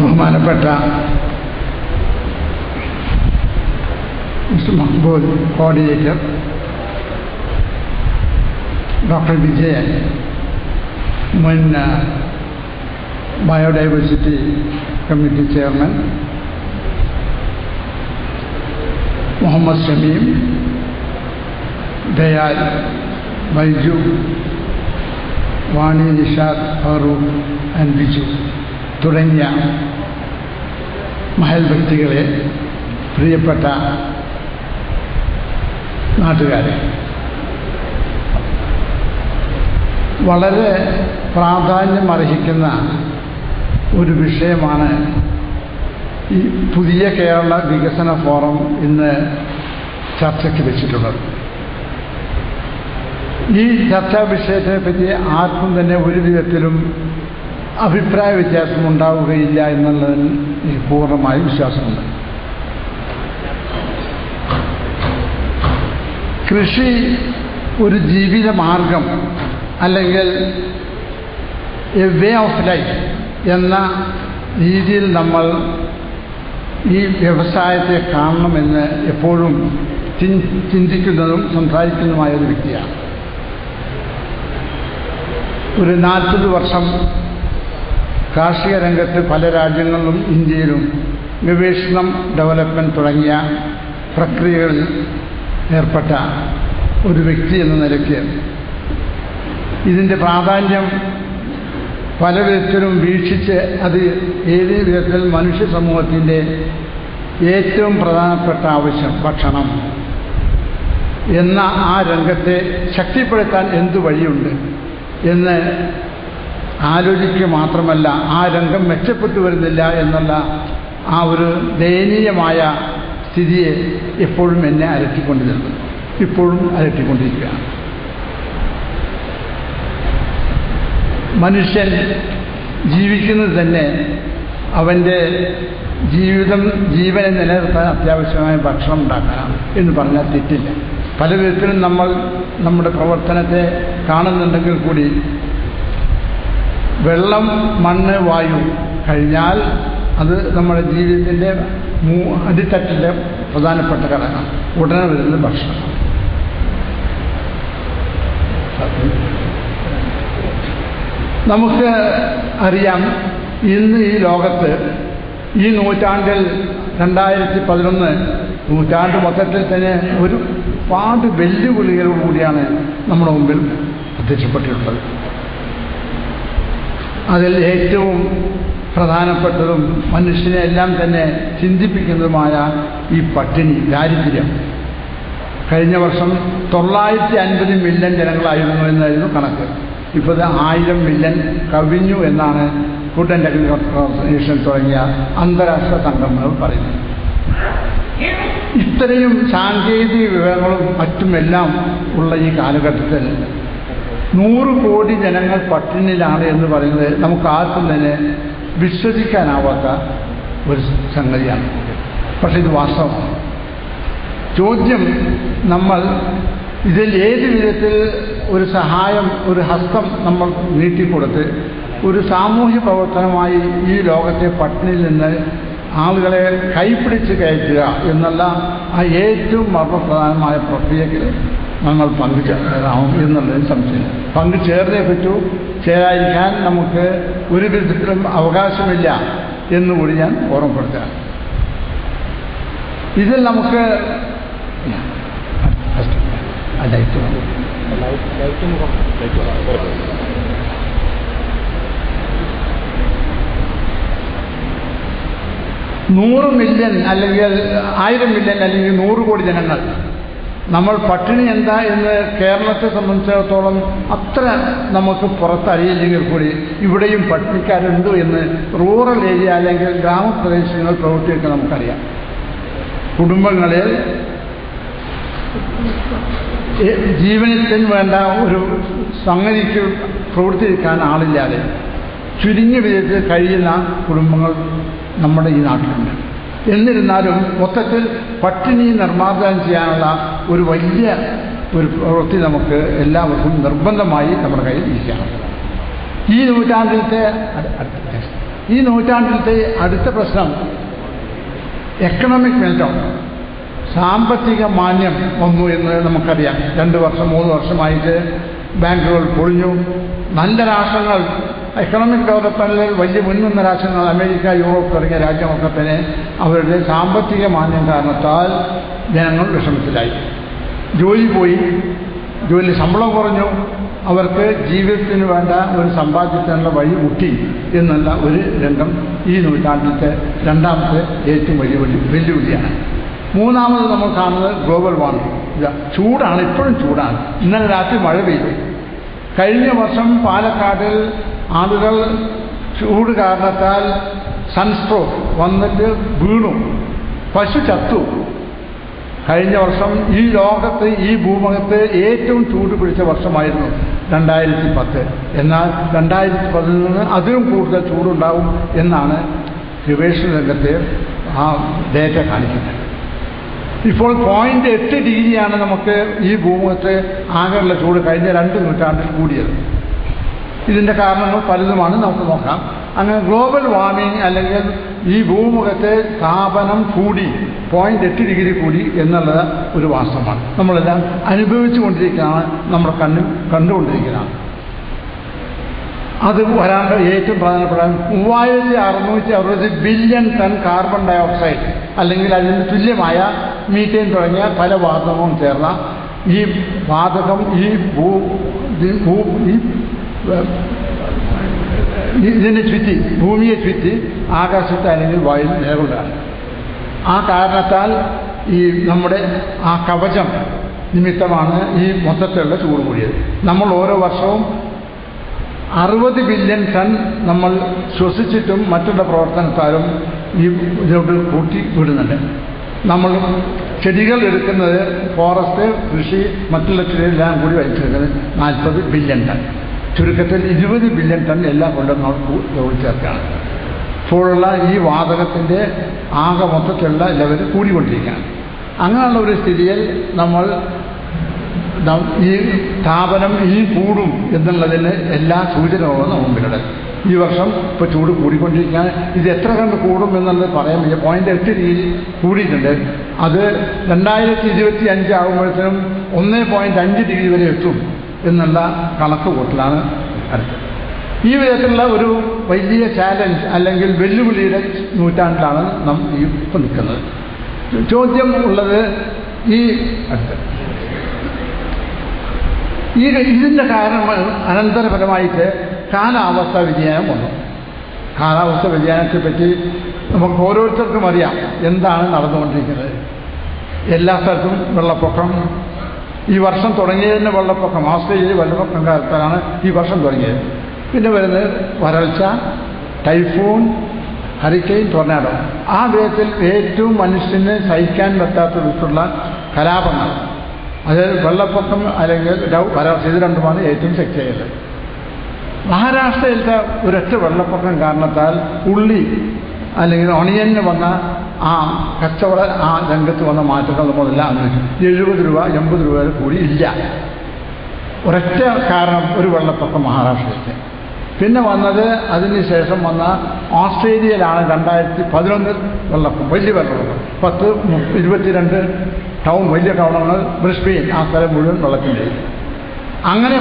ബഹുമാനപ്പെട്ട mister Maqbool coordinator doctor Vijayan മുൻ biodiversity committee chairman Muhammad Shameem Dayal Baiju Vani Nishad Farooq and Biju തുടങ്ങിയ മഹൽ വ്യക്തികളെ പ്രിയപ്പെട്ട നാട്ടുകാരെ. വളരെ പ്രാധാന്യം അർഹിക്കുന്ന ഒരു വിഷയമാണ് ഈ പുതിയ കേരള വികസന ഫോറം ഇന്ന് ചർച്ചയ്ക്ക് വെച്ചിട്ടുള്ളത്. ഈ ചർച്ചാ വിഷയത്തെ പറ്റി ആർക്കും തന്നെ ഒരു വിധത്തിലും അഭിപ്രായ വ്യത്യാസം ഉണ്ടാവുകയില്ല എന്നുള്ളതിൽ എനിക്ക് പൂർണമായും വിശ്വാസമുണ്ട്. കൃഷി ഒരു ജീവിത മാർഗം അല്ലെങ്കിൽ എ വേ ഓഫ് ലൈഫ് എന്ന രീതിയിൽ നമ്മൾ ഈ വ്യവസായത്തെ കാണണമെന്ന് എപ്പോഴും ചിന്തിക്കുന്നതും സംസാരിക്കുന്നതുമായ ഒരു വ്യക്തിയാണ്. ഒരു നാൽപ്പത് വർഷം കാർഷിക രംഗത്ത് പല രാജ്യങ്ങളിലും ഇന്ത്യയിലും ഗവേഷണം ഡെവലപ്മെന്റ് തുടങ്ങിയ പ്രക്രിയകളിൽ ഏർപ്പെട്ട ഒരു വ്യക്തി എന്ന നിലയ്ക്ക് ഇതിന്റെ പ്രാധാന്യം പല വിധത്തിലും വീക്ഷിച്ച് അത് ഏത് വിധത്തിൽ മനുഷ്യ സമൂഹത്തിന്റെ ഏറ്റവും പ്രധാനപ്പെട്ട ആവശ്യം ഭക്ഷണം എന്ന ആ രംഗത്തെ ശക്തിപ്പെടുത്താൻ എന്തു വഴിയുണ്ട് എന്ന് ആലോചിക്കുക മാത്രമല്ല ആ രംഗം മെച്ചപ്പെട്ടു വരുന്നില്ല എന്നുള്ള ആ ഒരു ദയനീയമായ സ്ഥിതിയെ എപ്പോഴും എന്നെ അലട്ടിക്കൊണ്ടിരുന്നു. ഇപ്പോഴും അലട്ടിക്കൊണ്ടിരിക്കുകയാണ്. മനുഷ്യൻ ജീവിക്കുന്നത് തന്നെ അവന്റെ ജീവിതം ജീവനെ നിലനിർത്താൻ അത്യാവശ്യമായ ഭക്ഷണം ഉണ്ടാക്കാനാണ് എന്ന് പറഞ്ഞാൽ തെറ്റില്ല. പല വിധത്തിലും നമ്മൾ നമ്മുടെ പ്രവർത്തനത്തെ കാണുന്നുണ്ടെങ്കിൽ കൂടി വെള്ളം മണ്ണ് വായു കഴിഞ്ഞാൽ അത് നമ്മുടെ ജീവിതത്തിന്റെ അടിത്തട്ടിലെ പ്രധാനപ്പെട്ട ഘടകം ഉടനെ വരുന്ന ഭക്ഷണം. നമുക്ക് അറിയാം ഇന്ന് ഈ ലോകത്ത് ഈ നൂറ്റാണ്ടിൽ രണ്ടായിരത്തി പതിനൊന്ന് നൂറ്റാണ്ട് മൊത്തത്തിൽ തന്നെ ഒരുപാട് വെല്ലുവിളികളോടുകൂടിയാണ് നമ്മുടെ മുമ്പിൽ പ്രത്യക്ഷപ്പെട്ടിട്ടുള്ളത്. അതിൽ ഏറ്റവും പ്രധാനപ്പെട്ടതും മനുഷ്യനെ എല്ലാം തന്നെ ചിന്തിപ്പിക്കുന്നതുമായ ഈ പട്ടിണി ദാരിദ്ര്യം. കഴിഞ്ഞ വർഷം തൊള്ളായിരത്തി അൻപത് മില്യൺ ജനങ്ങളായിരുന്നു എന്നായിരുന്നു കണക്ക്. ഇപ്പോൾ ഇത് ആയിരം മില്യൺ കവിഞ്ഞു എന്നാണ് ഫുഡ് ആൻഡ് അഗ്രികൾച്ചർ തുടങ്ങിയ അന്താരാഷ്ട്ര സംഘടനകൾ പറയുന്നത്. ഇത്രയും സാങ്കേതിക വിവരങ്ങളും മറ്റുമെല്ലാം ഉള്ള ഈ കാലഘട്ടത്തിൽ നൂറ് കോടി ജനങ്ങൾ പട്ടിണിയിലാണ് എന്ന് പറയുന്നത് നമുക്ക് ആർക്കും തന്നെ വിശ്വസിക്കാനാവാത്ത ഒരു സംഗതിയാണ്. പക്ഷേ ഇത് വാസ്തവമാണ്. ചോദ്യം നമ്മൾ ഇതിൽ ഏത് വിധത്തിൽ ഒരു സഹായം ഒരു ഹസ്തം നമ്മൾ നീട്ടിക്കൊടുത്ത് ഒരു സാമൂഹ്യ പ്രവർത്തനമായി ഈ ലോകത്തെ പട്ടിണിയിൽ നിന്ന് ആളുകളെ കൈപ്പിടിച്ച് കയറ്റുക എന്നുള്ള ആ ഏറ്റവും മർമ്മപ്രധാനമായ പ്രക്രിയയിൽ നമ്മൾ പങ്കുചേരാം എന്നുള്ളതിന് സംശയം. പങ്കുചേർന്നേ പറ്റൂ. ചേരാതിരിക്കാൻ നമുക്ക് ഒരു വിധത്തിലും അവകാശമില്ല എന്നുകൂടി ഞാൻ ഓർമ്മപ്പെടുത്തുക. ഇതിൽ നമുക്ക് നൂറ് മില്യൺ അല്ലെങ്കിൽ ആയിരം മില്യൺ അല്ലെങ്കിൽ നൂറ് കോടി ജനങ്ങൾ നമ്മൾ പട്ടിണി എന്താ എന്ന് കേരളത്തെ സംബന്ധിച്ചിടത്തോളം അത്ര നമുക്ക് പുറത്തറിയില്ലെങ്കിൽ കൂടി ഇവിടെയും പട്ടിണിക്കാരുണ്ട് എന്ന് റൂറൽ ഏരിയ അല്ലെങ്കിൽ ഗ്രാമപ്രദേശങ്ങൾ പ്രവർത്തിയൊക്കെ നമുക്കറിയാം. കുടുംബങ്ങളിൽ ജീവനത്തിന് വേണ്ട ഒരു സംഗതിക്ക് പ്രവർത്തിക്കാൻ ആളില്ലാതെ ചുരുങ്ങിയ വിധത്തിൽ കഴിയുന്ന കുടുംബങ്ങൾ നമ്മുടെ ഈ നാട്ടിലുണ്ട്. എന്നിരുന്നാലും മൊത്തത്തിൽ പട്ടിണി നിർമ്മാർജനം ചെയ്യാനുള്ള ഒരു വലിയ ഒരു പ്രവൃത്തി നമുക്ക് എല്ലാവർക്കും നിർബന്ധമായി നമ്മുടെ കയ്യിൽ ഇരിക്കണം. ഈ നൂറ്റാണ്ടിലത്തെ ഈ നൂറ്റാണ്ടിലത്തെ അടുത്ത പ്രശ്നം എക്കണോമിക് മെൽറ്റൗൺ സാമ്പത്തിക മാന്യം വന്നു എന്ന് നമുക്കറിയാം. രണ്ട് വർഷം മൂന്ന് വർഷമായിട്ട് ബാങ്കുകൾ പൊളിഞ്ഞു. നല്ല രാഷ്ട്രങ്ങൾ എക്കണോമിക് ഡെവലപ്മെന്റിൽ വലിയ മുൻനിന്ന രാഷ്ട്രങ്ങൾ അമേരിക്ക യൂറോപ്പ് തുടങ്ങിയ രാജ്യമൊക്കെ തന്നെ അവരുടെ സാമ്പത്തിക മാന്യം കാരണത്താൽ ജനങ്ങൾ വിഷമത്തിലായി. ജോലി പോയി. ജോലി ശമ്പളം കുറഞ്ഞു. അവർക്ക് ജീവിതത്തിന് വേണ്ട ഒരു സമ്പാദ്യത്തിനുള്ള വഴി മുട്ടി എന്നുള്ള ഒരു രംഗം ഈ നൂറ്റാണ്ടിലത്തെ രണ്ടാമത്തെ ഏറ്റവും വലിയ വെല്ലുവിളിയാണ്. മൂന്നാമത് നമ്മൾ കാണുന്നത് ഗ്ലോബൽ വാർമിംഗ് ചൂടാണ് ഇപ്പോഴും ചൂടാണ്. ഇന്നലെ രാത്രി മഴ പെയ്തു. കഴിഞ്ഞ വർഷം പാലക്കാടിൽ ആളുകൾ ചൂട് കാരണത്താൽ സൺസ്ട്രോക്ക് വന്നിട്ട് വീണു. പശു ചത്തു. കഴിഞ്ഞ വർഷം ഈ ലോകത്ത് ഈ ഭൂമുഖത്ത് ഏറ്റവും ചൂട് പിടിച്ച വർഷമായിരുന്നു രണ്ടായിരത്തി പത്ത് എന്നാൽ രണ്ടായിരത്തി പതിനൊന്ന് അതിലും കൂടുതൽ ചൂടുണ്ടാവും എന്നാണ് ഗവേഷണ രംഗത്തെ ആ ഡേറ്റ കാണിക്കുന്നത്. ഇപ്പോൾ പോയിന്റ് എട്ട് ഡിഗ്രിയാണ് നമുക്ക് ഈ ഭൂമുഖത്ത് ആകെയുള്ള ചൂട് കഴിഞ്ഞ രണ്ട് നൂറ്റാണ്ടിൽ കൂടിയത്. ഇതിന്റെ കാരണങ്ങൾ പലതുമാണ്. നമുക്ക് നോക്കാം. അങ്ങനെ ഗ്ലോബൽ വാർമിംഗ് അല്ലെങ്കിൽ ഈ ഭൂമുഖത്തെ താപനം കൂടി പോയിന്റ് എട്ട് ഡിഗ്രി കൂടി എന്നുള്ളത് ഒരു വാസ്തവമാണ്. നമ്മളെല്ലാം അനുഭവിച്ചുകൊണ്ടിരിക്കുന്നതാണ് നമ്മുടെ കണ്ണിൽ കണ്ടുകൊണ്ടിരിക്കുന്നതാണ് അത് വരാൻ ഏറ്റവും പ്രധാനപ്പെട്ട മൂവായിരത്തി അറുന്നൂറ്റി അറുപത് billion ton carbon dioxide അല്ലെങ്കിൽ അതിന് തുല്യമായ മീറ്റേൻ തുടങ്ങിയ പല വാതകവും ചേർന്ന ഈ വാതകം ഈ ഭൂ ഭൂ ഈ ഇതിനെ ചുറ്റി ഭൂമിയെ ചുറ്റി ആകാശത്ത് അല്ലെങ്കിൽ വായിൽ നിലകൊള്ളുകയാണ്. ആ കാരണത്താൽ ഈ നമ്മുടെ ആ കവചം നിമിത്തമാണ് ഈ മൊത്തത്തിലുള്ള ചൂട് കൂടിയത്. നമ്മൾ ഓരോ വർഷവും അറുപത് ബില്യൺ ടൺ നമ്മൾ ശ്വസിച്ചിട്ടും മറ്റുള്ള പ്രവർത്തനത്താലും ഈ ഇതിലോട്ട് കൂട്ടി വിടുന്നുണ്ട്. നമ്മൾ ചെടികൾ എടുക്കുന്നത് ഫോറസ്റ്റ് കൃഷി മറ്റുള്ള ചെടികളെല്ലാം കൂടി വലിച്ചെടുക്കുന്നത് നാൽപ്പത് ബില്യൺ ടൺ. ചുരുക്കത്തിൽ ഇരുപത് ബില്യൺ ടൺ എല്ലാം കൊണ്ടും നമ്മൾ ചേർക്കുകയാണ്. ഇപ്പോഴുള്ള ഈ വാതകത്തിന്റെ ആകെ മൊത്തത്തിലുള്ള ലെവൽ കൂടിക്കൊണ്ടിരിക്കുകയാണ്. അങ്ങനെയുള്ള ഒരു സ്ഥിതിയിൽ നമ്മൾ ഈ താപനം ഇനി കൂടും എന്നുള്ളതിന് എല്ലാ സൂചനകളും മുമ്പിലുണ്ട്. ഈ വർഷം ഇപ്പോൾ ചൂട് കൂടിക്കൊണ്ടിരിക്കുകയാണ്. ഇത് എത്ര കണ്ട് കൂടും എന്നുള്ളത് പറയാൻ വയ്യ. പോയിന്റ് എട്ട് രീതി കൂടിയിട്ടുണ്ട്. അത് രണ്ടായിരത്തി ഇരുപത്തി അഞ്ച് ആകുമ്പോഴത്തേനും ഒന്ന് പോയിന്റ് അഞ്ച് ഡിഗ്രി വരെ എത്തും എന്നുള്ള കണക്ക് കൂട്ടലാണ് അടുത്തത്. ഈ വിധത്തിലുള്ള ഒരു വലിയ ചാലഞ്ച് അല്ലെങ്കിൽ വെല്ലുവിളിയുടെ നൂറ്റാണ്ടിലാണ് നാം ഈ ഇപ്പം നിൽക്കുന്നത്. ചോദ്യം ഉള്ളത് ഈ അടുത്ത് ഈ ഇതിന്റെ കാരണം അനന്തരഫലമായിട്ട് കാലാവസ്ഥ വ്യതിയാനം വന്നു. കാലാവസ്ഥ വ്യതിയാനത്തെ പറ്റി നമുക്ക് ഓരോരുത്തർക്കും അറിയാം എന്താണ് നടന്നുകൊണ്ടിരിക്കുന്നത്. എല്ലാ സ്ഥലത്തും വെള്ളപ്പൊക്കം. ഈ വർഷം തുടങ്ങിയതിന്റെ വെള്ളപ്പൊക്കം. ഓസ്ട്രേലിയയിൽ വെള്ളപ്പൊക്കം കാലത്താണ് ഈ വർഷം തുടങ്ങിയത്. പിന്നെ വരുന്നത് വരൾച്ച ടൈഫൂൺ ഹരിക്കെയിൻ ടൊർണാഡോ. ആ വിധത്തിൽ ഏറ്റവും മനുഷ്യന് സഹിക്കാൻ പറ്റാത്ത വിധത്തിലുള്ള കലാപങ്ങൾ. അത് വെള്ളപ്പൊക്കം അല്ലെങ്കിൽ വരൾച്ച ഇത് രണ്ടുമാണ് ഏറ്റവും ശക്തിയായത് മഹാരാഷ്ട്രയിലത്തെ ഒരൊറ്റ വെള്ളപ്പൊക്കം കാരണത്താൽ ഉള്ളി അല്ലെങ്കിൽ ഒണിയന് വന്ന ആ കച്ചവട ആ രംഗത്ത് വന്ന മാറ്റങ്ങൾ നമ്മളെല്ലാം എഴുപത് രൂപ എൺപത് രൂപ കൂടി ഇല്ല. ഒരൊറ്റ കാരണം ഒരു വെള്ളപ്പൊക്കം മഹാരാഷ്ട്രയിലത്തെ. പിന്നെ വന്നത് അതിന് ശേഷം വന്ന ഓസ്ട്രേലിയയിലാണ് രണ്ടായിരത്തി പതിനൊന്നിൽ വെള്ളപ്പൊക്കം വലിയ വെള്ളപ്പൊക്കം. പത്ത് ഇരുപത്തിരണ്ട് ടൗൺ വലിയ ടൗണാണ് ബ്രിസ്ബെയിൻ ആ സ്ഥലം മുഴുവൻ വെള്ളത്തിന്റെ. അങ്ങനെ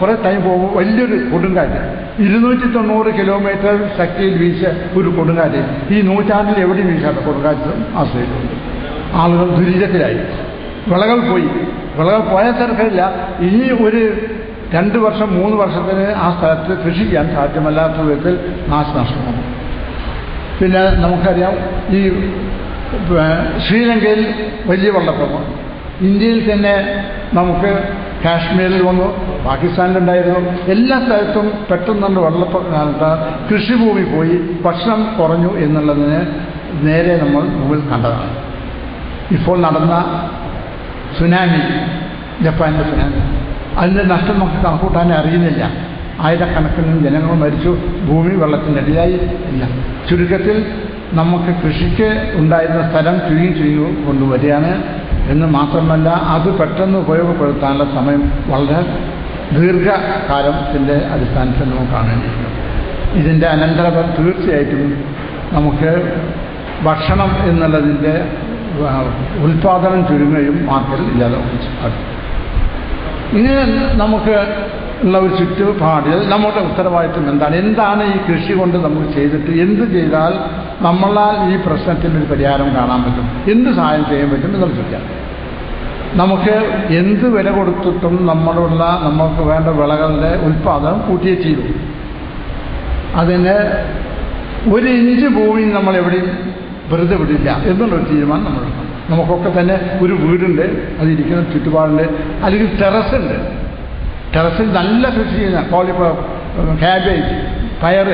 കുറേ ടൈം പോകുമ്പോൾ വലിയൊരു കൊടുങ്കാറ്റ്. ഇരുന്നൂറ്റി തൊണ്ണൂറ് കിലോമീറ്റർ ശക്തിയിൽ വീശ ഒരു കൊടുങ്കാറ്റ്. ഈ നൂറ്റാണ്ടിൽ എവിടെയും വീശാത്ത കൊടുങ്കാറ്റ് ആശ്രയിച്ചിട്ടുണ്ട് ആളുകൾ ദുരിതത്തിലായി. വിളകൾ പോയി. വിളകൾ പോയ തിരക്കില്ല. ഇനി ഒരു രണ്ട് വർഷം മൂന്ന് വർഷത്തിന് ആ സ്ഥലത്ത് കൃഷി ചെയ്യാൻ സാധ്യമല്ലാത്ത വിധത്തിൽ നാശനഷ്ടമാണ്. പിന്നെ നമുക്കറിയാം ഈ ശ്രീലങ്കയിൽ വലിയ വെള്ളപ്പൊക്കം ഇന്ത്യയിൽ തന്നെ നമുക്ക് കാശ്മീരിൽ വന്നു പാകിസ്ഥാനിലുണ്ടായിരുന്നു. എല്ലാ സ്ഥലത്തും പെട്ടെന്നുള്ള വെള്ളപ്പൊക്കം കാലത്ത് കൃഷിഭൂമി പോയി ഭക്ഷണം കുറഞ്ഞു എന്നുള്ളതിന് നേരെ നമ്മൾ മുമ്പിൽ കണ്ടതാണ്. ഇപ്പോൾ നടന്ന സുനാമി ജപ്പാനിലെ സുനാമി. അതിന്റെ നഷ്ടം നമുക്ക് കണക്കൂട്ടാൻ അറിയുന്നില്ല. ആയിരക്കണക്കിന് ജനങ്ങൾ മരിച്ചു. ഭൂമി വെള്ളത്തിനടിയായി ഇല്ല. ചുരുക്കത്തിൽ നമുക്ക് കൃഷിക്ക് ഉണ്ടായിരുന്ന സ്ഥലം ചുരുങ്ങി ചുരുങ്ങി കൊണ്ടുവരികയാണ് എന്ന് മാത്രമല്ല അത് പെട്ടെന്ന് ഉപയോഗപ്പെടുത്താനുള്ള സമയം വളരെ ദീർഘകാലത്തിന്റെ അടിസ്ഥാനത്തിൽ നമുക്ക് കാണേണ്ടിയിരുന്നു ഇതിന്റെ അനന്തരഫലം തീർച്ചയായിട്ടും നമുക്ക് ഭക്ഷണം എന്നുള്ളതിന്റെ ഉൽപാദനം ചുരുങ്ങുകയും മാർക്കറ്റിൽ ചെയ്യും. ഇങ്ങനെ നമുക്ക് ഉള്ള ഒരു ചുറ്റുപാട് നമ്മുടെ ഉത്തരവാദിത്വം എന്താണ്? എന്താണ് ഈ കൃഷി കൊണ്ട് നമുക്ക് ചെയ്തിട്ട് എന്ത് ചെയ്താൽ നമ്മളാൽ ഈ പ്രശ്നത്തിന് ഒരു പരിഹാരം കാണാൻ പറ്റും? എന്ത് സഹായം ചെയ്യാൻ പറ്റും എന്നുള്ള ചോദിക്കാം. നമുക്ക് എന്ത് വില കൊടുത്തിട്ടും നമ്മളുള്ള നമുക്ക് വേണ്ട വിളകളുടെ ഉൽപ്പാദനം കൂട്ടിയേ ചെയ്തു അതിന് ഒരു ഇഞ്ച് ഭൂമി നമ്മൾ എവിടെയും വെറുതെ വിടില്ല എന്നുള്ളൊരു തീരുമാനം നമ്മൾ എടുക്കണം നമുക്കൊക്കെ തന്നെ ഒരു വീടുണ്ട് അതിരിക്കുന്ന ചുറ്റുപാടുണ്ട് അല്ലെങ്കിൽ ടെറസുണ്ട്. ടെറസിൽ നല്ല കൃഷി ചെയ്യുന്ന കോളിഫ്ലവർ ക്യാബേജ് പയർ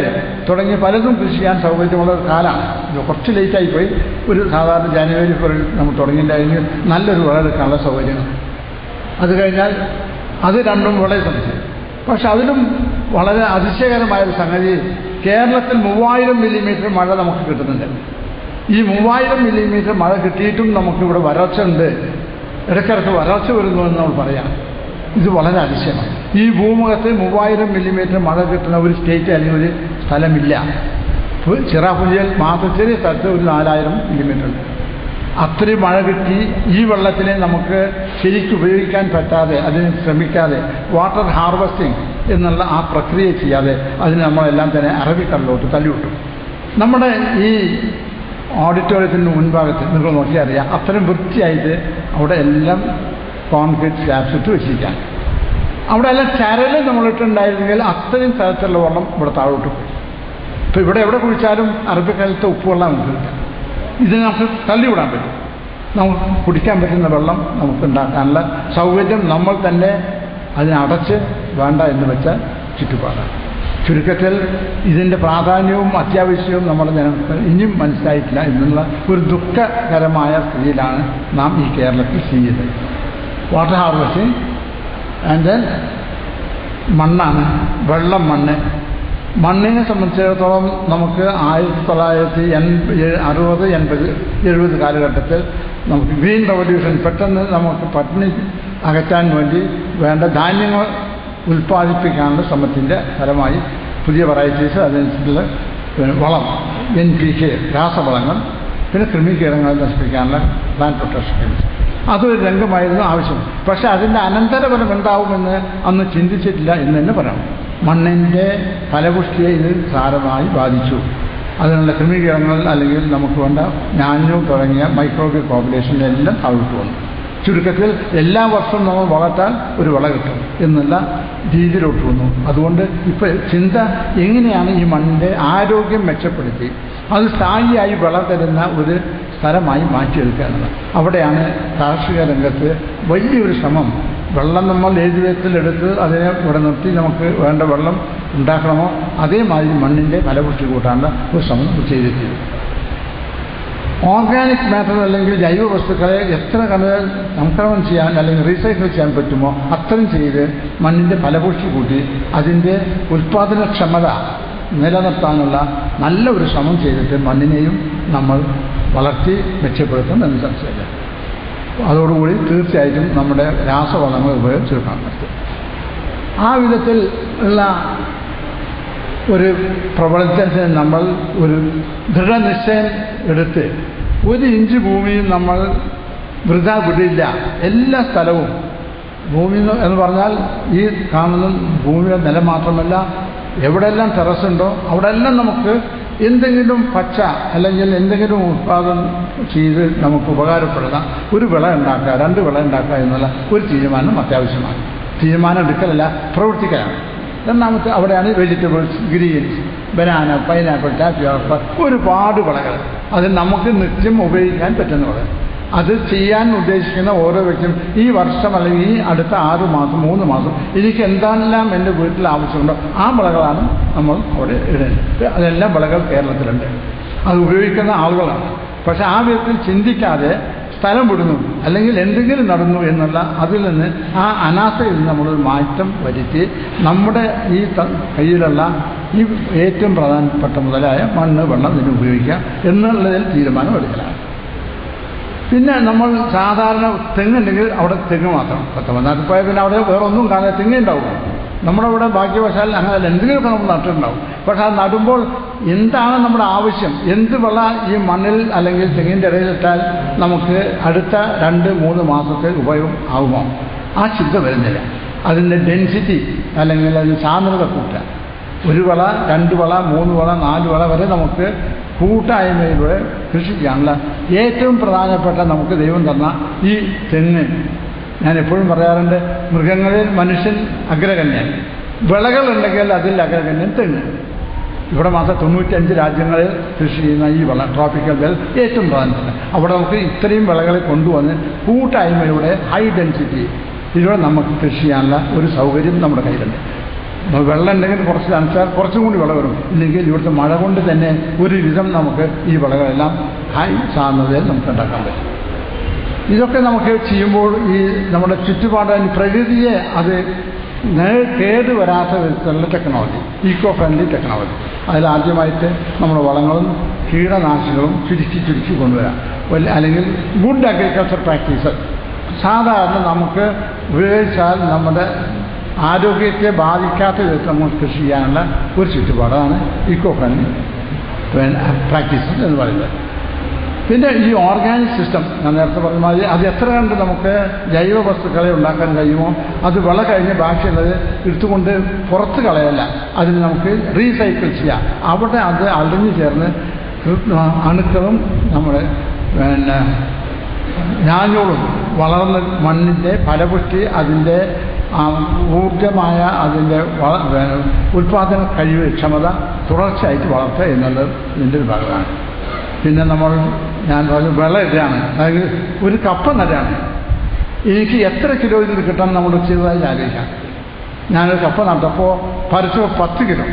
തുടങ്ങിയ പലതും കൃഷി ചെയ്യാൻ സൗകര്യമുള്ള കാലമാണ് കുറച്ച് ലേറ്റായി പോയി. ഒരു സാധാരണ ജനുവരി ഫെബ്രുവരി നമ്മൾ തുടങ്ങിയിട്ടുണ്ടെങ്കിൽ നല്ലൊരു വിളവെടുക്കാനുള്ള സൗകര്യങ്ങൾ അത് കഴിഞ്ഞാൽ അത് രണ്ടും വളരെ സംശയം പക്ഷെ അതിലും വളരെ അതിശയകരമായ ഒരു സംഗതി കേരളത്തിൽ മൂവായിരം മില്ലിമീറ്റർ മഴ നമുക്ക് കിട്ടുന്നുണ്ട്. ഈ മൂവായിരം മില്ലിമീറ്റർ മഴ കിട്ടിയിട്ടും നമുക്കിവിടെ വരൾച്ച ഉണ്ട് ഇടയ്ക്കിടയ്ക്ക് വരൾച്ച വരുന്നു എന്ന് നമ്മൾ പറയാം. ഇത് വളരെ അതിശയമാണ്. ഈ ഭൂമുഖത്ത് മൂവായിരം മില്ലിമീറ്റർ മഴ കിട്ടുന്ന ഒരു സ്റ്റേറ്റ് അല്ലെങ്കിൽ ഒരു സ്ഥലമില്ല. ചിറാപുഞ്ചിയിൽ മാത്രം ചെറിയ സ്ഥലത്ത് ഒരു നാലായിരം മില്ലിമീറ്റർ ഉണ്ട്. അത്രയും മഴ കിട്ടി ഈ വെള്ളത്തിനെ നമുക്ക് ശരിക്കും ഉപയോഗിക്കാൻ പറ്റാതെ അതിന് ശ്രമിക്കാതെ വാട്ടർ ഹാർവസ്റ്റിംഗ് എന്നുള്ള ആ പ്രക്രിയ ചെയ്യാതെ അതിന് നമ്മളെല്ലാം തന്നെ അറബിക്കടലോട്ട് തള്ളിവിട്ടു. നമ്മുടെ ഈ ഓഡിറ്റോറിയത്തിന്റെ മുൻഭാഗത്ത് നിങ്ങൾ നോക്കിയാൽ അറിയാം. അത്രയും വൃത്തിയായിട്ട് അവിടെ എല്ലാം കോൺക്രീറ്റ് സ്ലാബ്സ് ഇട്ട് വെച്ചിരിക്കുകയാണ്. അവിടെ എല്ലാം ചരൽ നമ്മളിട്ടുണ്ടായിരുന്നെങ്കിൽ അത്രയും സ്ഥലത്തുള്ള വെള്ളം ഇവിടെ താഴോട്ട് പോയി. ഇപ്പം ഇവിടെ എവിടെ കുഴിച്ചാലും അറബിക്കാലത്തെ ഉപ്പുവെള്ളം നമുക്ക് കിട്ടാം ഇതിനെ നമുക്ക് തള്ളിവിടാൻ പറ്റും. നമുക്ക് കുടിക്കാൻ പറ്റുന്ന വെള്ളം നമുക്ക് ഉണ്ടാക്കാനുള്ള സൗകര്യം നമ്മൾ തന്നെ അതിനടച്ച് വേണ്ട എന്ന് വെച്ചാൽ ചുറ്റുപാടാണ്. ചുരുക്കത്തിൽ ഇതിന്റെ പ്രാധാന്യവും അത്യാവശ്യവും നമ്മുടെ ജനങ്ങൾക്ക് ഇനിയും മനസ്സിലായിട്ടില്ല എന്നുള്ള ഒരു ദുഃഖകരമായ സ്ഥിതിയിലാണ് നാം ഈ കേരളത്തിൽ ചെയ്യുന്നത് വാട്ടർ ഹാർവെസ്റ്റിംഗ് ആൻഡ് ദെൻ മണ്ണാണ് വെള്ളം മണ്ണ്. മണ്ണിനെ സംബന്ധിച്ചിടത്തോളം നമുക്ക് ആയിരത്തി തൊള്ളായിരത്തി എൺപ അറുപത് എൺപത് എഴുപത് കാലഘട്ടത്തിൽ നമുക്ക് ഗ്രീൻ റവല്യൂഷൻ പെട്ടെന്ന് നമുക്ക് പട്ടിണി അകറ്റാൻ വേണ്ടി വേണ്ട ധാന്യങ്ങൾ ഉൽപ്പാദിപ്പിക്കാനുള്ള ശ്രമത്തിന്റെ ഫലമായി പുതിയ വെറൈറ്റീസ് അതനുസരിച്ചുള്ള വളം എൻ പി കെ രാസവളങ്ങൾ പിന്നെ കൃമികീടങ്ങളെ നശിപ്പിക്കാനുള്ള പ്ലാന്റ് പ്രൊട്ടക്ഷൻ അതൊരു രംഗമായിരുന്നു ആവശ്യം. പക്ഷേ അതിന്റെ അനന്തരഫലം എന്താവുമെന്ന് അന്ന് ചിന്തിച്ചിട്ടില്ല എന്ന് തന്നെ പറയാം. മണ്ണിന്റെ ഫലപുഷ്ടിയെ ഇത് സാരമായി ബാധിച്ചു. അതിനുള്ള കൃമികീടങ്ങൾ അല്ലെങ്കിൽ നമുക്ക് വേണ്ട ഞാനും തുടങ്ങിയ മൈക്രോബിയൽ പോപ്പുലേഷനിലെല്ലാം വന്നു. ചുരുക്കത്തിൽ എല്ലാ വർഷവും നമ്മൾ വളർത്താൻ ഒരു വിള കിട്ടും എന്നുള്ള രീതിയിലോട്ട് വന്നു. അതുകൊണ്ട് ഇപ്പോൾ ചിന്ത എങ്ങനെയാണ് ഈ മണ്ണിന്റെ ആരോഗ്യം മെച്ചപ്പെടുത്തി അത് സ്ഥായിയായി വിള തരുന്ന ഒരു സ്ഥലമായി മാറ്റിയെടുക്കുക എന്നുള്ളത്. അവിടെയാണ് കാർഷിക രംഗത്ത് വലിയൊരു ശ്രമം. വെള്ളം നമ്മൾ ഏത് വിധത്തിലെടുത്ത് അതിനെ ഇവിടെ നിർത്തി നമുക്ക് വേണ്ട വെള്ളം ഉണ്ടാക്കണമോ അതേമാതിരി മണ്ണിന്റെ ഫലപുഷ്ടി കൂട്ടാനുള്ള ഒരു ശ്രമം ചെയ്തിട്ടുണ്ട്. ഓർഗാനിക് മാറ്റർ അല്ലെങ്കിൽ ജൈവ വസ്തുക്കളെ എത്ര കണ്ട് സംക്രമം ചെയ്യാൻ അല്ലെങ്കിൽ റീസൈക്കിൾ ചെയ്യാൻ പറ്റുമോ അത്രയും ചെയ്ത് മണ്ണിന്റെ ഫലപുഷ്ടി കൂട്ടി അതിന്റെ ഉൽപ്പാദനക്ഷമത നിലനിർത്താനുള്ള നല്ല ഒരു ശ്രമം ചെയ്തിട്ട് മണ്ണിനെയും നമ്മൾ വളർത്തി മെച്ചപ്പെടുത്തും എന്ന് സംശയമില്ല. അതോടുകൂടി തീർച്ചയായിട്ടും നമ്മുടെ രാസവളങ്ങൾ ഉപയോഗിച്ചെടുക്കാൻ പറ്റും. ആ വിധത്തിൽ ഉള്ള ഒരു പ്രബലത്തിന് നമ്മൾ ഒരു ദൃഢനിശ്ചയം എടുത്ത് ഒരു ഇഞ്ച് ഭൂമിയും നമ്മൾ വൃത വിടില്ല. എല്ലാ സ്ഥലവും ഭൂമി എന്ന് പറഞ്ഞാൽ ഈ കാണുന്ന ഭൂമിയുടെ നിലം മാത്രമല്ല എവിടെയെല്ലാം ടെറസുണ്ടോ അവിടെയെല്ലാം നമുക്ക് എന്തെങ്കിലും പച്ച അല്ലെങ്കിൽ എന്തെങ്കിലും ഉത്പാദനം ചെയ്ത് നമുക്ക് ഉപകാരപ്പെടുന്ന ഒരു വിള ഉണ്ടാക്കുക രണ്ട് വിള ഉണ്ടാക്കുക എന്നുള്ള ഒരു തീരുമാനം അത്യാവശ്യമാണ്. തീരുമാനം എടുക്കലല്ല പ്രവർത്തിക്കലാണ്. രണ്ടാമത്തെ അവിടെയാണ് vegetables greens banana pineapple tapioca ഒരുപാട് വിളകൾ അത് നമുക്ക് നിത്യം ഉപയോഗിക്കാൻ പറ്റുന്ന വിളകൾ അത് ചെയ്യാൻ ഉദ്ദേശിക്കുന്ന ഓരോ വ്യക്തിയും ഈ വർഷം അല്ലെങ്കിൽ ഈ അടുത്ത ആറ് മാസം മൂന്ന് മാസം എനിക്ക് എന്തെല്ലാം എന്റെ വീട്ടിൽ ആവശ്യമുണ്ടോ ആ വിളകളാണ് നമ്മൾ അവിടെ ഇടേണ്ടത്. അതെല്ലാം വിളകൾ കേരളത്തിലുണ്ട്. അത് ഉപയോഗിക്കുന്ന ആളുകളാണ്. പക്ഷെ ആ വിധത്തിൽ ചിന്തിക്കാതെ സ്ഥലം വിടുന്നു അല്ലെങ്കിൽ എന്തെങ്കിലും നടന്നു എന്നുള്ള അതിൽ നിന്ന് ആ അനാഥയിൽ നമ്മൾ മാറ്റം വരുത്തി നമ്മുടെ ഈ കയ്യിലുള്ള ഈ ഏറ്റവും പ്രധാനപ്പെട്ട മുതലായ മണ്ണ് വെള്ളം ഇതിന് ഉപയോഗിക്കുക എന്നുള്ളതിൽ തീരുമാനം എടുക്കലാണ്. പിന്നെ നമ്മൾ സാധാരണ തെങ്ങുണ്ടെങ്കിൽ അവിടെ തെങ്ങ് മാത്രം. പത്തൊമ്പതിനകത്ത് പോയാൽ പിന്നെ അവിടെ വേറെ ഒന്നും കാണാതെ തെങ്ങേ ഉണ്ടാവും നമ്മുടെ ഇവിടെ ഭാഗ്യവശാൽ അങ്ങനെ എന്തെങ്കിലുമൊക്കെ നമ്മൾ നട്ടിട്ടുണ്ടാവും. പക്ഷെ അത് നടുമ്പോൾ എന്താണ് നമ്മുടെ ആവശ്യം? എന്ത് വിള ഈ മണ്ണിൽ അല്ലെങ്കിൽ തെങ്ങിന്റെ ഇടയിലിട്ടാൽ നമുക്ക് അടുത്ത രണ്ട് മൂന്ന് മാസത്തെ ഉപയോഗം ആകുമോ ആ ചിന്ത വരുന്നില്ല. അതിന്റെ ഡെൻസിറ്റി അല്ലെങ്കിൽ അതിന്റെ സാന്ദ്രത കൂട്ടുക. ഒരു വള രണ്ട് വള മൂന്ന് വള നാല് വള വരെ നമുക്ക് കൂട്ടായ്മയിലൂടെ കൃഷി ചെയ്യാനുള്ള ഏറ്റവും പ്രധാനപ്പെട്ട നമുക്ക് ദൈവം തന്ന ഈ തെങ്ങ്. ഞാൻ എപ്പോഴും പറയാറുണ്ട് മൃഗങ്ങളിൽ മനുഷ്യൻ അഗ്രഗണ്യൻ. വിളകളുണ്ടെങ്കിൽ അതിൽ അഗ്രഗണ്യൻ തെങ്ങ്. ഇവിടെ മാത്രം തൊണ്ണൂറ്റഞ്ച് രാജ്യങ്ങളിൽ കൃഷി ചെയ്യുന്ന ഈ വിള ട്രോപ്പിക്കൽ വെൽ ഏറ്റവും പ്രധാനപ്പെട്ട. അവിടെ നമുക്ക് ഇത്രയും വിളകളെ കൊണ്ടുവന്ന് കൂട്ടായ്മയിലൂടെ ഹൈ ഡെൻസിറ്റി ഇതിലൂടെ നമുക്ക് കൃഷി ചെയ്യാനുള്ള ഒരു സൗകര്യം നമ്മുടെ കയ്യിലുണ്ട്. വെള്ളം ഉണ്ടെങ്കിൽ കുറച്ച് നനച്ചാൽ കുറച്ചും കൂടി വിള വരും. ഇല്ലെങ്കിൽ ഇവിടുത്തെ മഴ കൊണ്ട് തന്നെ ഒരു വിധം നമുക്ക് ഈ വിളകളെല്ലാം ഹൈ സാന്ദ്രതയിൽ നമുക്ക് ഉണ്ടാക്കാൻ പറ്റും. ഇതൊക്കെ നമുക്ക് ചെയ്യുമ്പോൾ ഈ നമ്മുടെ ചുറ്റുപാടാൻ പ്രകൃതിയെ അത് കേട് വരാത്ത വിധത്തിലുള്ള ടെക്നോളജി ഈക്കോ ഫ്രണ്ട്ലി ടെക്നോളജി അതിൽ ആദ്യമായിട്ട് നമ്മുടെ വളങ്ങളും കീടനാശികളും ചുരുക്കി ചുരുക്കി കൊണ്ടുവരാം. അല്ലെങ്കിൽ ഗുഡ് അഗ്രികൾച്ചർ പ്രാക്ടീസ് സാധാരണ നമുക്ക് ഉപയോഗിച്ചാൽ നമ്മുടെ ആരോഗ്യത്തെ ബാധിക്കാത്ത വിധത്തിൽ നമുക്ക് കൃഷി ചെയ്യാനുള്ള ഒരു ചുറ്റുപാടാണ് ഇക്കോ ഫ്രണ്ട്ലി പ്രാക്ടീസ് എന്ന് പറയുന്നത്. പിന്നെ ഈ ഓർഗാനിക് സിസ്റ്റം ഞാൻ നേരത്തെ പറഞ്ഞ മാതിരി അത് എത്ര കണ്ട് നമുക്ക് ജൈവ വസ്തുക്കളെ ഉണ്ടാക്കാൻ കഴിയുമോ അത് വിള കഴിഞ്ഞ് ബാക്കിയുള്ളത് എടുത്തുകൊണ്ട് പുറത്ത് കളയല്ല. അതിന് നമുക്ക് റീസൈക്കിൾ ചെയ്യാം. അവിടെ അത് അലിഞ്ഞു ചേർന്ന് അണുക്കളും നമ്മുടെ പിന്നെ ഞാഞ്ഞോളും വളർന്ന മണ്ണിന്റെ ഫലപുഷ്ടി അതിന്റെ ഊർജമായ അതിന്റെ ഉൽപാദന കഴിവ് ക്ഷമത തുടർച്ചയായിട്ട് വളർത്തുക എന്നുള്ളത് ഇതിന്റെ ഒരു ഭാഗമാണ്. പിന്നെ നമ്മൾ ഞാൻ പറഞ്ഞു വിള ഇടയാണ്. അതായത് ഒരു കപ്പ നടുകയാണ് എനിക്ക് എത്ര കിലോ ഇതിൽ കിട്ടാൻ നമ്മൾ ചെയ്തതായി ആലോചിക്കാം. ഞാനൊരു കപ്പ നട്ടപ്പോൾ പരസ്യം പത്ത് കിലോ.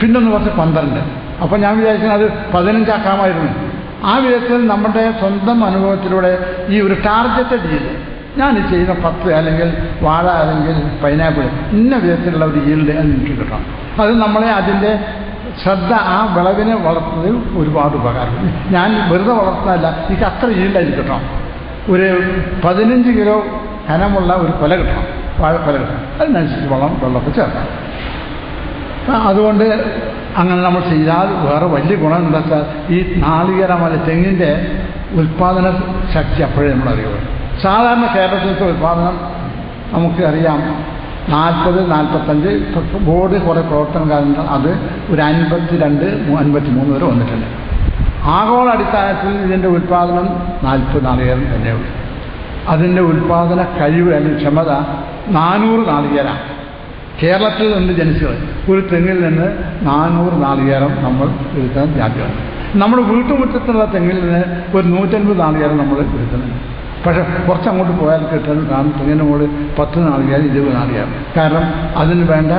പിന്നൊന്ന് കുറച്ച് പന്ത്രണ്ട്. അപ്പോൾ ഞാൻ വിചാരിച്ചത് അത് പതിനഞ്ചാക്കാമായിരുന്നു. ആ വിധത്തിൽ നമ്മുടെ സ്വന്തം അനുഭവത്തിലൂടെ ഈ ഒരു ടാർഗറ്റഡ് ചെയ്ത്. ഞാൻ ചെയ്യുന്ന പത്ത് അല്ലെങ്കിൽ വാഴ അല്ലെങ്കിൽ പൈനാപ്പിൾ ഇന്ന വിധത്തിലുള്ള ഒരു ഈൽഡ് എനിക്ക് കിട്ടണം. അത് നമ്മളെ അതിന്റെ ശ്രദ്ധ ആ വിളവിനെ വളർത്തുന്നതിൽ ഒരുപാട് ഉപകാരം. ഞാൻ വെറുതെ വളർത്തുന്നതല്ല എനിക്ക് അത്ര ഈൽഡായി കിട്ടണം. ഒരു പതിനഞ്ച് കിലോ ഹനമുള്ള ഒരു കൊല കിട്ടണം. വാഴക്കൊല കിട്ടണം. അതിനനുസരിച്ച് വെള്ളം വെള്ളമൊക്കെ ചേർക്കണം. അതുകൊണ്ട് അങ്ങനെ നമ്മൾ ചെയ്താൽ വേറെ വലിയ ഗുണം എന്താ വെച്ചാൽ ഈ നാളികേരം അല്ല തെങ്ങിന്റെ ഉൽപ്പാദന ശക്തി അപ്പോഴേ നമ്മൾ അറിയുള്ളൂ. സാധാരണ കേരളത്തിലത്തെ ഉൽപ്പാദനം നമുക്ക് അറിയാം. നാൽപ്പത് നാൽപ്പത്തഞ്ച് ബോർഡ് കുറേ പ്രവർത്തനം കാരണം അത് ഒരു അൻപത്തി രണ്ട് അൻപത്തി മൂന്ന് വരെ വന്നിട്ടുണ്ട്. ആഗോള അടിസ്ഥാനത്തിൽ ഇതിന്റെ ഉൽപ്പാദനം നാൽപ്പത് നാളികേരം തന്നെയുള്ളൂ. അതിന്റെ ഉൽപ്പാദന കഴിവ് അല്ലെങ്കിൽ ക്ഷമത നാനൂറ് നാളികേരാണ്. കേരളത്തിൽ നിന്ന് ജനിച്ചത് ഒരു തെങ്ങിൽ നിന്ന് നാനൂറ് നാളികേരം നമ്മൾ എടുക്കാൻ സാധ്യമാണ് നമ്മുടെ വീട്ടുമുറ്റത്തുള്ള തെങ്ങിൽ നിന്ന് ഒരു നൂറ്റൻപത് നാളികേരം നമ്മൾ എടുക്കുന്നത് പക്ഷേ കുറച്ച് അങ്ങോട്ട് പോയാൽ കിട്ടുന്നത് കാണും തെങ്ങിന്റെ മുകളിൽ പത്ത് നാളികേരം ഇരുപത് നാളികേരം. കാരണം അതിന് വേണ്ട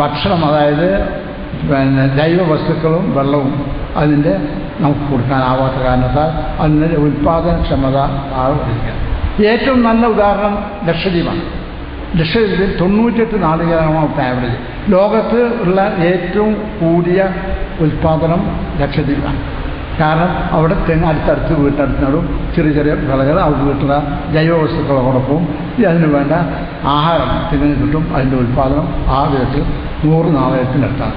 ഭക്ഷണം അതായത് പിന്നെ ജൈവ വസ്തുക്കളും വെള്ളവും അതിന്റെ നമുക്ക് കൊടുക്കാനാവാത്ത കാരണത്താൽ അതിന്റെ ഉൽപ്പാദനക്ഷമത താഴെ ഏറ്റവും നല്ല ഉദാഹരണം ലക്ഷദ്വീപാണ്. ലക്ഷദ്വീപിൽ തൊണ്ണൂറ്റെട്ട് നാളികേരമാണ് ആവറേജ് ലോകത്ത് ഉള്ള ഏറ്റവും കൂടിയ ഉൽപ്പാദനം ലക്ഷദ്വീപാണ്. കാരണം അവിടെ തെങ്ങ് അടുത്തടുത്ത് വീട്ടടുത്ത് നടും ചെറിയ ചെറിയ വിളകൾ അവിടെ കിട്ടുന്ന ജൈവ വസ്തുക്കളോടൊപ്പം ഈ അതിന് വേണ്ട ആഹാരം തെങ്ങിന് കിട്ടും. അതിന്റെ ഉൽപ്പാദനം ആ വിധത്തിൽ നൂറ് നാളകത്തിനടുത്താണ്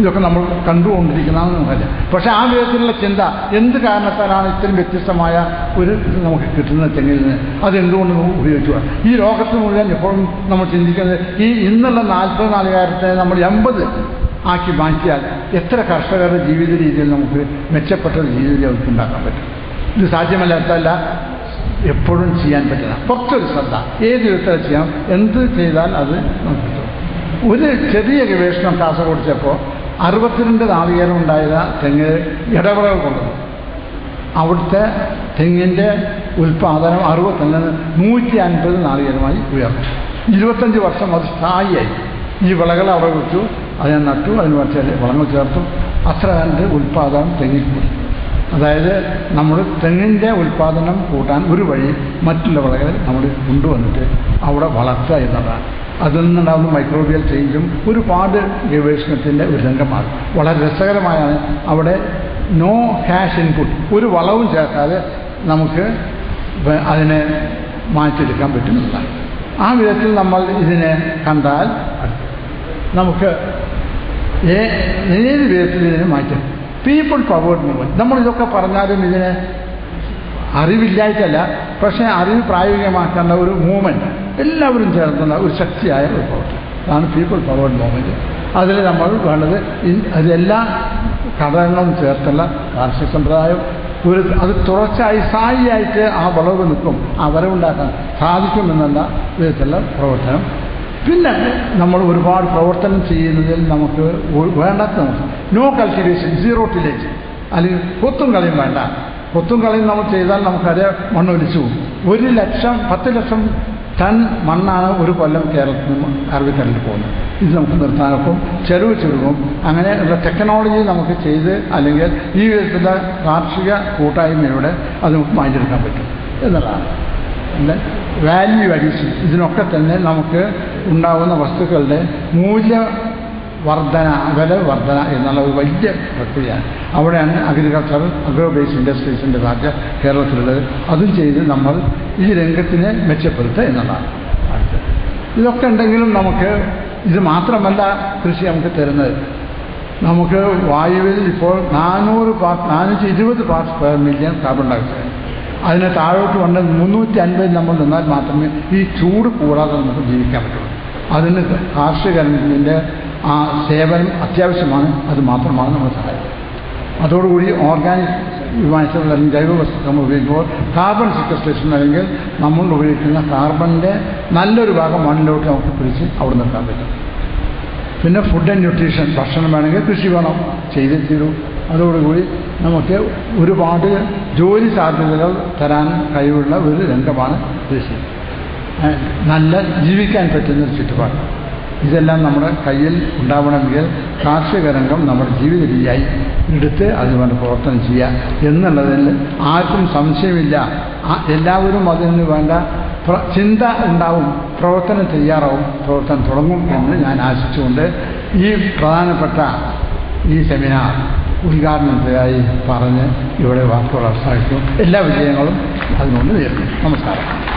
ഇതൊക്കെ നമ്മൾ കണ്ടുകൊണ്ടിരിക്കുന്നതാണ് നമുക്കല്ല പക്ഷേ ആ വിധത്തിലുള്ള ചിന്ത എന്ത് കാരണത്താലാണ് ഇത്രയും വ്യത്യസ്തമായ ഒരു ഇത് നമുക്ക് നിന്ന്? അതെന്തുകൊണ്ട് നമുക്ക് ഉപയോഗിക്കുക ഈ ലോകത്ത് മുഴുവൻ എപ്പോഴും നമ്മൾ ചിന്തിക്കുന്നത് ഈ ഇന്നുള്ള നാൽപ്പത് നാലുകാരത്തെ നമ്മൾ എൺപത് ആക്കി മാറ്റിയാൽ എത്ര കർഷകരുടെ ജീവിത രീതിയിൽ നമുക്ക് മെച്ചപ്പെട്ട ജീവിത അവർക്ക് ഉണ്ടാക്കാൻ പറ്റും? ഇത് സാധ്യമല്ലാത്തല്ല എപ്പോഴും ചെയ്യാൻ പറ്റില്ല. കുറച്ചൊരു ശ്രദ്ധ. ഏത് വിധത്തിൽ ചെയ്യാം? എന്ത് ചെയ്താൽ അത് നമുക്ക് ഒരു ചെറിയ ഗവേഷണം കാസർഗോഡ് ചെപ്പോൾ അറുപത്തിരണ്ട് നാളികേരം ഉണ്ടായത് തെങ്ങ് ഇടവിളകൾ കൊണ്ടുവന്നു അവിടുത്തെ തെങ്ങിന്റെ ഉൽപ്പാദനം അറുപത്തഞ്ച് നൂറ്റി അൻപത് നാളികേരമായി ഉയർന്നു. ഇരുപത്തഞ്ച് വർഷം അത് സ്ഥായിയായി. ഈ വിളകൾ അവിടെ വെച്ചു അതിനെ നട്ടു അതിന് വെച്ചാൽ വളങ്ങൾ ചേർത്തു. അത്ര കണ്ട് ഉൽപ്പാദനം തെങ്ങിൽ കൂടി. അതായത് നമ്മൾ തെങ്ങിന്റെ ഉൽപ്പാദനം കൂട്ടാൻ ഒരു വഴി മറ്റുള്ള വിളകൾ നമ്മൾ കൊണ്ടുവന്നിട്ട് അവിടെ വളർത്തുക എന്നുള്ളതാണ്. അതിൽ നിന്നുണ്ടാകുന്ന മൈക്രോബിയൽ ചേഞ്ചും ഒരുപാട് ഗവേഷണത്തിന്റെ ഒരു രംഗമാണ്. വളരെ രസകരമായാണ് അവിടെ നോ ഹാഷ് ഇൻപുട്ട് ഒരു വളവും ചേർക്കാതെ നമുക്ക് അതിനെ മാറ്റിയെടുക്കാൻ പറ്റുന്നതാണ്. ആ വിധത്തിൽ നമ്മൾ ഇതിനെ കണ്ടാൽ നമുക്ക് ഏത് വിധത്തിൽ ഇതിനെ മാറ്റും? പീപ്പിൾ പവേർഡ് മൂവ്മെന്റ് നമ്മൾ ഇതൊക്കെ പറഞ്ഞാലും ഇതിനെ അറിവില്ലായിട്ടല്ല പക്ഷേ അറിവ് പ്രായോഗികമാക്കേണ്ട ഒരു മൂവ്മെന്റ് എല്ലാവരും ചേർത്തുന്ന ഒരു ശക്തിയായ ഒരു പ്രവർത്തി അതാണ് പീപ്പിൾ പവേർഡ് മൂവ്മെന്റ് അതിൽ നമ്മൾ വേണ്ടത് അതെല്ലാ ഘടകങ്ങളും ചേർത്തുള്ള കാർഷിക സമ്പ്രദായം. ഒരു അത് തുടർച്ചയായി സായിയായിട്ട് ആ വളവ് നിൽക്കും ആ വരവുണ്ടാക്കാൻ സാധിക്കുമെന്നുള്ള വിധത്തിലുള്ള പ്രവർത്തനം. പിന്നെ നമ്മൾ ഒരുപാട് പ്രവർത്തനം ചെയ്യുന്നതിൽ നമുക്ക് വേണ്ടാത്ത നോ കൾട്ടിവേഷൻ സീറോ ടിലേജ് അല്ലെങ്കിൽ കൊത്തും കളിയും വേണ്ട. കൊത്തും കളയും നമ്മൾ ചെയ്താൽ നമുക്കതേ മണ്ണ് ഒലിച്ചു ഒരു ലക്ഷം പത്ത് ലക്ഷം ടൺ മണ്ണാണ് ഒരു കൊല്ലം കേരളത്തിൽ നിന്ന് അറബിക്കടലിൽ പോകുന്നത്. ഇത് നമുക്ക് നിർത്താനൊക്കും ചെലവ് ചുരുങ്ങും. അങ്ങനെയുള്ള ടെക്നോളജി നമുക്ക് ചെയ്ത് അല്ലെങ്കിൽ ഈ വിധത്തിലെ കാർഷിക കൂട്ടായ്മയുടെ അത് നമുക്ക് മാറ്റിയെടുക്കാൻ പറ്റും എന്നുള്ളതാണ്. വാല്യൂ അഡീഷൻ ഇതിനൊക്കെ തന്നെ നമുക്ക് ഉണ്ടാകുന്ന വസ്തുക്കളുടെ മൂല്യ വർധന അകല വർധന എന്നുള്ള ഒരു വലിയ പ്രക്രിയയാണ്. അവിടെയാണ് അഗ്രികൾച്ചർ അഗ്രോ ബേസ് ഇൻഡസ്ട്രീസിന്റെ ഭാഗ്യ കേരളത്തിലുള്ളത്. അതും ചെയ്ത് നമ്മൾ ഈ രംഗത്തിനെ മെച്ചപ്പെടുത്തുക എന്നുള്ളതാണ് ഇതൊക്കെ ഉണ്ടെങ്കിലും നമുക്ക് ഇത് മാത്രമല്ല കൃഷി നമുക്ക് തരുന്നത്. നമുക്ക് വായുവിൽ ഇപ്പോൾ നാനൂറ് പാർട്ട് നാനൂറ്റി ഇരുപത് parts per million carbon dioxide അതിന് താഴോട്ട് വന്ന് മുന്നൂറ്റി അൻപത് നമ്മൾ നിന്നാൽ മാത്രമേ ഈ ചൂട് കൂടാതെ നമുക്ക് ജീവിക്കാൻ പറ്റുള്ളൂ. അതിന് കാർഷിക ആ സേവനം അത്യാവശ്യമാണ് അത് മാത്രമാണ് നമ്മൾ സഹായം. അതോടുകൂടി ഓർഗാനിക് വിമാനത്തിൽ അല്ലെങ്കിൽ ജൈവ വസ്തുക്കൾ ഉപയോഗിക്കുമ്പോൾ കാർബൺ സിക്വസ്ട്രേഷൻ അല്ലെങ്കിൽ നമ്മൾ ഉപയോഗിക്കുന്ന കാർബണിന്റെ നല്ലൊരു ഭാഗം മണ്ണിലോട്ട് നമുക്ക് പിടിച്ച് അവിടെ നിർത്താൻ പറ്റും. പിന്നെ ഫുഡ് ആൻഡ് ന്യൂട്രീഷൻ ഭക്ഷണം വേണമെങ്കിൽ കൃഷി വേണം ചെയ്തേ തീരൂ. അതോടുകൂടി നമുക്ക് ഒരുപാട് ജോലി സാധ്യതകൾ തരാൻ കഴിവുള്ള ഒരു രംഗമാണ് കൃഷി. നല്ല ജീവിക്കാൻ പറ്റുന്ന ഒരു ചുറ്റുപാട്. ഇതെല്ലാം നമ്മുടെ കയ്യിൽ ഉണ്ടാവണമെങ്കിൽ കാർഷിക രംഗം നമ്മുടെ ജീവിത രീതിയായി എടുത്ത് അതുപോലെ പ്രവർത്തനം ചെയ്യുക എന്നുള്ളതിൽ ആർക്കും സംശയമില്ല. എല്ലാവരും അതിന് വേണ്ട ചിന്ത ഉണ്ടാവും പ്രവർത്തനം തയ്യാറാവും പ്രവർത്തനം തുടങ്ങും എന്ന് ഞാൻ ആശിച്ചുകൊണ്ട് ഈ പ്രധാനപ്പെട്ട ഈ സെമിനാർ ഉദ്ഘാടനം ചെയ്യായി പറഞ്ഞ് ഇവിടെ വാക്കുകൾ അവസാനിക്കും എല്ലാ വിജയങ്ങളും അതിനുകൊണ്ട് നേരുന്നു. നമസ്കാരം.